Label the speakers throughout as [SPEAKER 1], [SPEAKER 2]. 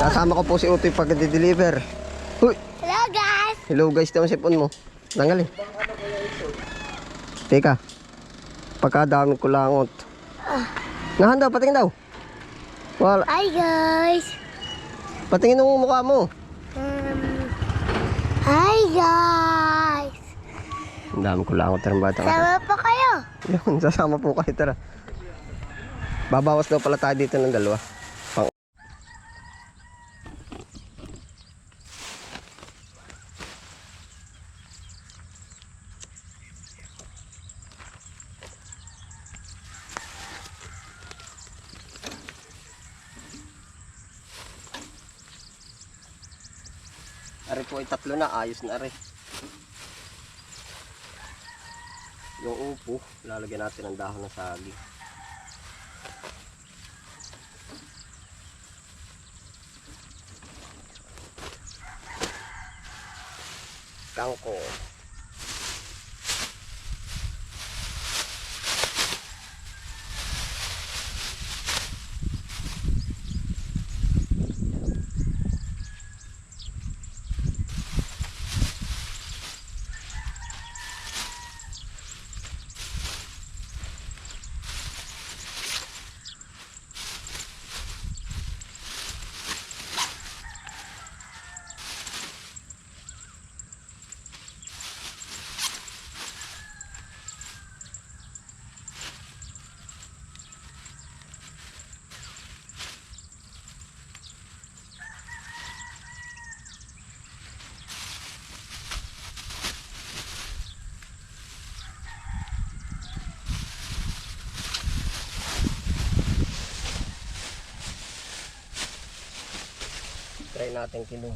[SPEAKER 1] Kasama ko po si Utoy pag deliver Uy!
[SPEAKER 2] Hello guys!
[SPEAKER 1] Hello guys, naman sipon mo. Tanggalin. Teka. Pagkadami ko langot. Ngahan daw, patingin daw. Wala.
[SPEAKER 2] Hi guys!
[SPEAKER 1] Patingin ng mukha mo.
[SPEAKER 2] Um, hi guys!
[SPEAKER 1] Ang dami ko langot ng bata.
[SPEAKER 2] Sama po kayo!
[SPEAKER 1] Yun, sasama po kayo. Tara. Babawas daw pala tayo dito ng dalawa. Pang Ari po ay tatlo na, ayos na ari. Yung upo, lalagyan natin ng dahon ng saging. Kangko. Try natin. Ganyan.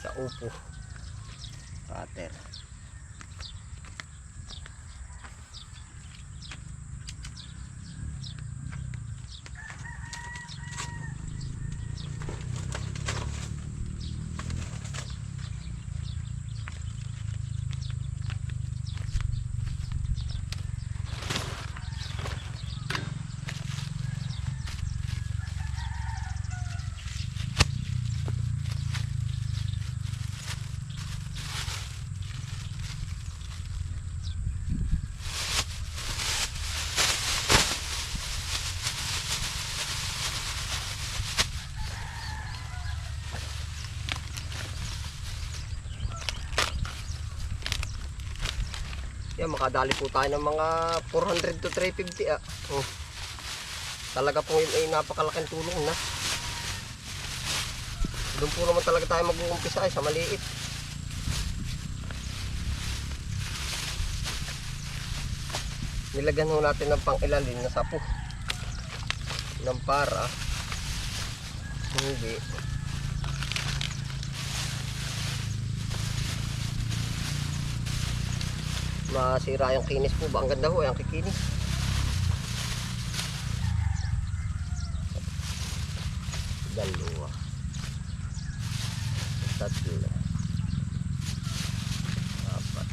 [SPEAKER 1] Sa upo. Cutter. Yan, makadali po tayo ng mga 400 to 350 ah. Oh. Talaga po yun ay napakalaking tulong na. Doon po naman talaga tayo mag-uumpisa ay sa maliit. Nilagyan ho natin ng pang-ilalim na sapo. Ng para. Hindi. Masira yung kinis po ba? Ang ganda ho, yung kikinis. Dalawa. Tatlo. Apat.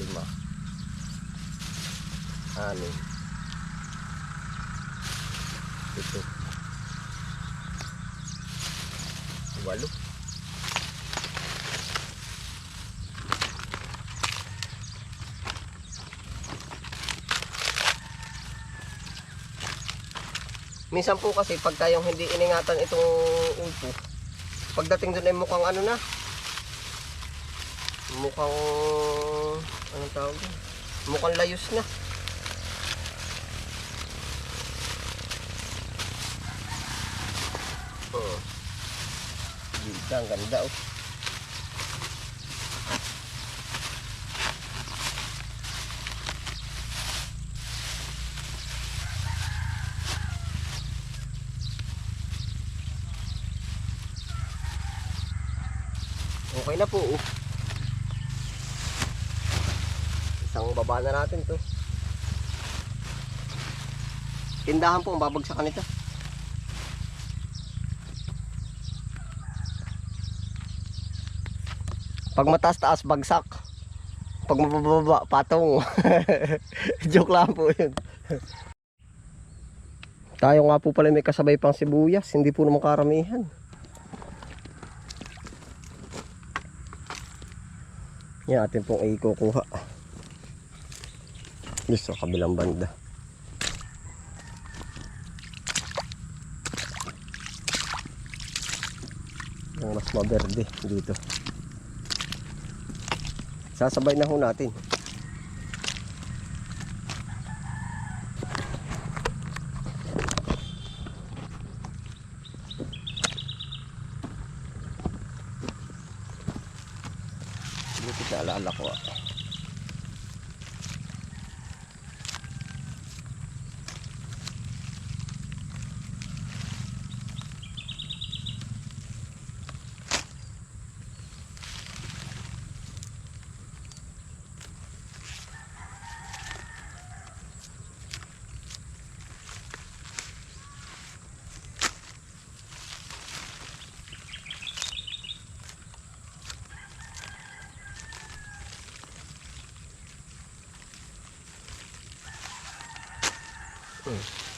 [SPEAKER 1] Lima. Anim. Ito. Walo. Minsan po kasi pagka yung hindi iningatan itong upo, pagdating doon ay mukhang ano na. Mukhang anong tawag doon? Mukhang layos na. Oh. Ganda, ang ganda oh. Na po. oh. Isang baba na natin to. Tindahan po ang babagsakan nito. Pag mataas-taas, bagsak. Pag mabababa, patong. Joke lang po yun. Tayo nga po pala may kasabay pang sibuyas. Hindi po naman karamihan. Yan atin pong ikukuha. Dito sa kabilang banda. Yung mas maberde dito. Sasabay na ho natin. Dito sa alala ko ah.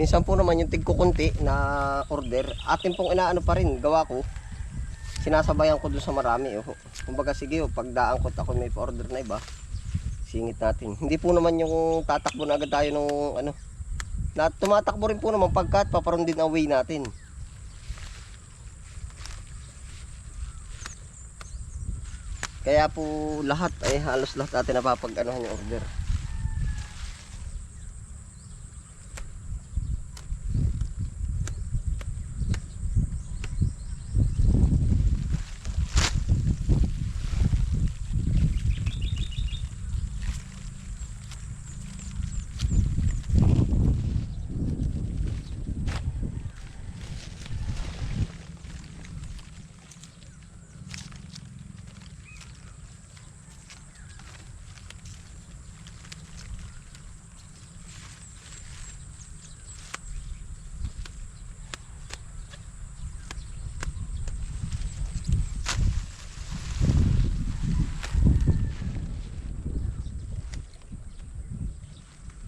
[SPEAKER 1] Minsan po naman yung tigkukunti na order, atin pong inaano pa rin, gawa ko. Sinasabayan ko dun sa marami. Oh. Kumbaga sige, oh, pagdaan ko ako may order na iba, singit natin. Hindi po naman yung tatakbo na agad tayo nung ano. Na, tumatakbo rin po naman pagkat paparoon din ang way natin. Kaya po lahat ay halos lahat natin napapag anuhan yung order.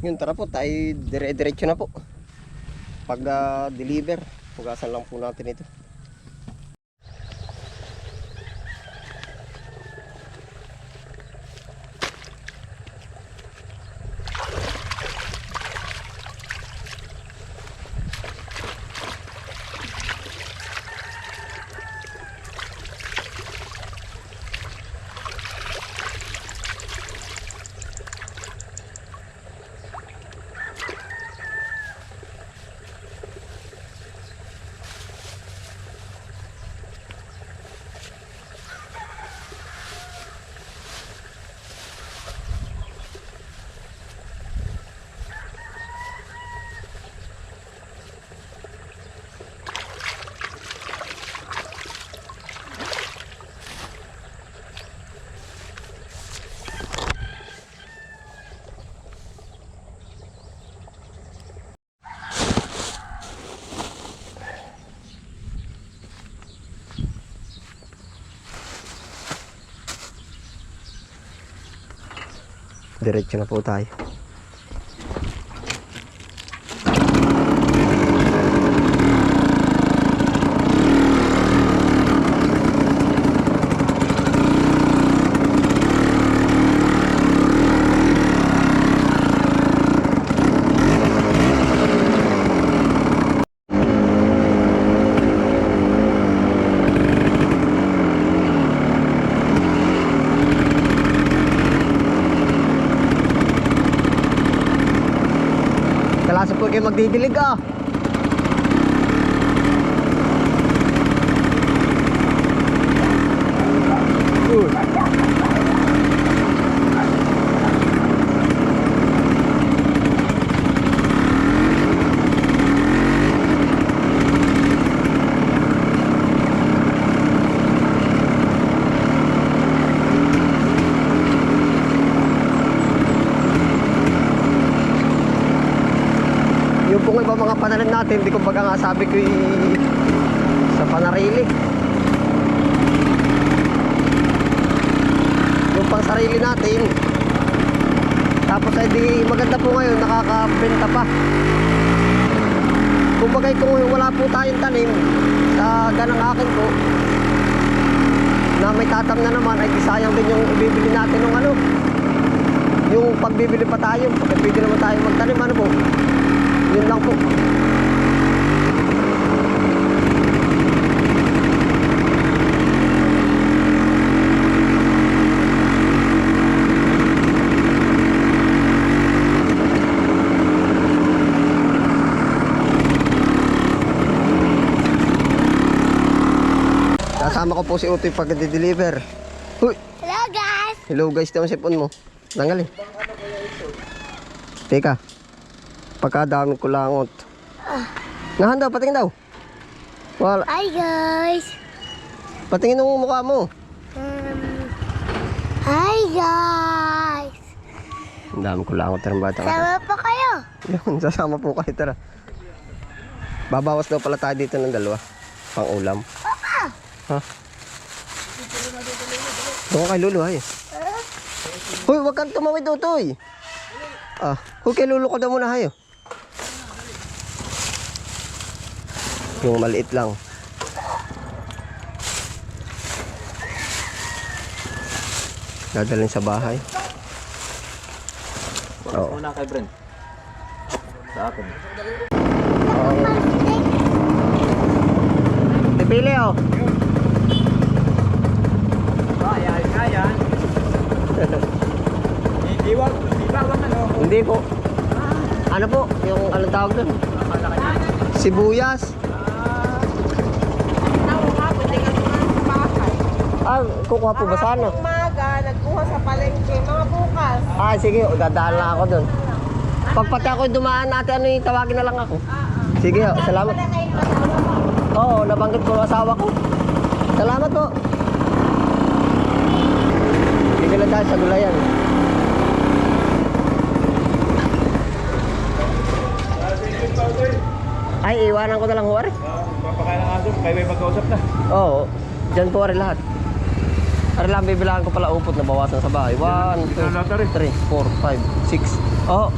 [SPEAKER 1] Yun, tara po, tayo dire-diretso na po. Pag ah, deliver, pugasan lang po natin ito. Diretso na po tayo. Kalasa po kayo magdidilig ah. Uy. Pananim natin, hindi ko baga nga sabi ko eh, sa panarili. Yung pang sarili natin. Tapos ay di maganda po ngayon, nakakabenta pa. Kumbaga kung wala po tayong tanim sa ganang akin po, na may tatam na naman, ay di sayang din yung ibibili natin ng ano, yung pagbibili pa tayo, pag pwede naman tayo magtanim, ano po, yun lang po. Kasama ko po si Utoy pag deliver Huy!
[SPEAKER 2] Hello guys.
[SPEAKER 1] Hello guys, naman si phone mo. Tanggalin. Teka. Pagkadami ko langot. Nahan daw, patingin daw. Wala.
[SPEAKER 2] Hi guys.
[SPEAKER 1] Patingin mo mukha mo.
[SPEAKER 2] Um, hi guys.
[SPEAKER 1] Ang dami ko langot ng bata.
[SPEAKER 2] Sama po kayo.
[SPEAKER 1] Yun, sasama po kayo, tara. Babawas daw pala tayo dito ng dalawa. Pang ulam.
[SPEAKER 2] Papa.
[SPEAKER 1] Ha? Doon kay Lolo, ay. Hoy, wag kang tumawid, Utoy. Ah, hoy, kay Lolo ko daw muna, hayo. Yung maliit lang. Dadalhin sa bahay. Oo.
[SPEAKER 3] Una kay Brent. Sa akin.
[SPEAKER 1] Pipili, oh.
[SPEAKER 3] Kaya, kaya. Iwag, iwag ano.
[SPEAKER 1] Hindi po. Ano po? Yung anong tawag doon? Sibuyas.
[SPEAKER 4] Tao nga, pwede ka naman sa bahay.
[SPEAKER 1] Ah, kukuha po ba sana?
[SPEAKER 4] Kahapon umaga, nagkuha sa palengke. Mga bukas.
[SPEAKER 1] Ah, sige, dadaan lang ako doon. Pagpati ako dumaan natin, ano yung tawagin na lang ako. Sige, o, salamat.
[SPEAKER 4] Wala kayo kasama mo.
[SPEAKER 1] Oo, nabanggit ko ang asawa ko. Salamat po. Sige lang tayo sa gulayan. Ay, iwanan ko na lang huwari.
[SPEAKER 3] Papakain ng aso, kayo may magkausap na.
[SPEAKER 1] Oo, dyan po rin lahat. Ari lang, bibilangan ko pala upot na bawasan sa bahay. 1, 2, 3, 4, 5, 6. Oo.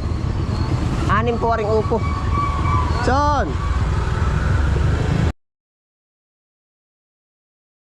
[SPEAKER 1] Anim po ring upo. Son!